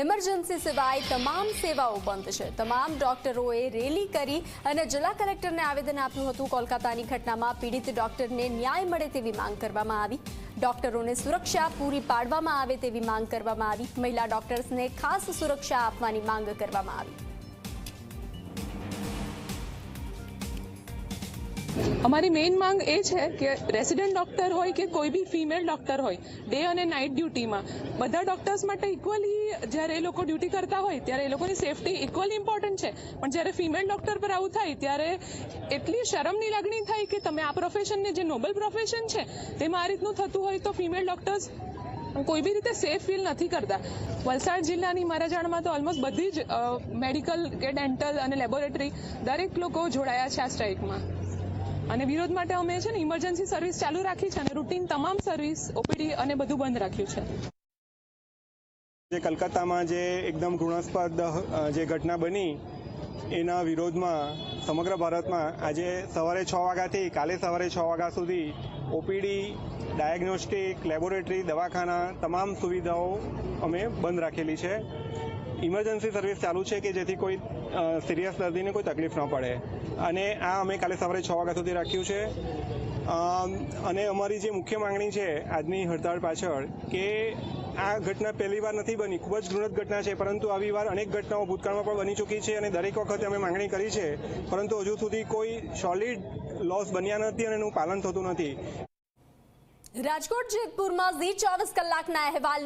Emergency સિવાય તમામ સેવાઓ બંધ છે. તમામ ડોક્ટરોએ રેલી કરી અને જિલ્લા કલેક્ટરને આવેદન આપ્યું હતું. કોલકાતાની ઘટનામાં પીડિત ડોક્ટરને ન્યાય મળે તેવી માંગ કરવામાં આવી. ડોક્ટરોને સુરક્ષા પૂરી પાડવામાં આવે તેવી માંગ કરવામાં આવી. મહિલા ડોક્ટર્સને ખાસ સુરક્ષા આપવાની માંગ કરવામાં આવી. અમારી મેઇન માંગ એ છે કે રેસિડેન્ટ ડોક્ટર હોય કે કોઈ બી ફિમેલ ડોક્ટર હોય ડે અને નાઇટ ડ્યુટીમાં બધા ડોક્ટર્સ માટે ઇક્વલી જ્યારે એ લોકો ડ્યુટી કરતા હોય, ત્યારે એ લોકોની સેફટી ઇક્વલી ઇમ્પોર્ટન્ટ છે. પણ જ્યારે ફિમેલ ડોક્ટર પર આવું થાય, ત્યારે એટલી શરમની લાગણી થાય કે તમે આ પ્રોફેશનને જે નોબલ પ્રોફેશન છે, તેમાં આ રીતનું થતું હોય તો ફિમેલ ડોક્ટર્સ કોઈ બી રીતે સેફ ફીલ નથી કરતા. વલસાડ જિલ્લાની મારા જાણમાં તો ઓલમોસ્ટ બધી જ મેડિકલ કે ડેન્ટલ અને લેબોરેટરી દરેક લોકો જોડાયા છે આ સ્ટ્રાઇકમાં અને વિરોધ માટે અમે છે ને ઇમરજન્સી સર્વિસ ચાલુ રાખી છે અને રૂટીન તમામ સર્વિસ ઓપીડી અને બધું બંધ રાખ્યું છે. જે કલકત્તામાં જે એકદમ ઘૃણાસ્પદ જે ઘટના બની એના વિરોધમાં સમગ્ર ભારતમાં આજે સવારે છ વાગ્યાથી કાલે સવારે છ વાગ્યા સુધી ઓપીડી, ડાયગ્નોસ્ટિક, લેબોરેટરી, દવાખાના તમામ સુવિધાઓ અમે બંધ રાખેલી છે. ઇમરજન્સી સર્વિસ ચાલુ છે કે જેથી કોઈ સિરિયસ દર્દીને કોઈ તકલીફ ન પડે. અને આ અમે કાલે સવારે છ વાગ્યા સુધી રાખ્યું છે. અને અમારી જે મુખ્ય માંગણી છે આજની હડતાળ પાછળ કે આ ઘટના પહેલી વાર નથી બની. ખૂબ જ ઘૃણત ઘટના છે, પરંતુ આવી વાર અનેક ઘટનાઓ ભૂતકાળમાં પણ બની ચૂકી છે અને દરેક વખતે અમે માંગણી કરી છે, પરંતુ હજુ સુધી કોઈ સોલિડ લોસ બન્યા નથી અને એનું પાલન થતું નથી. રાજકોટ જેતપુરમાં ઝી ચોવીસ કલાકના અહેવાલ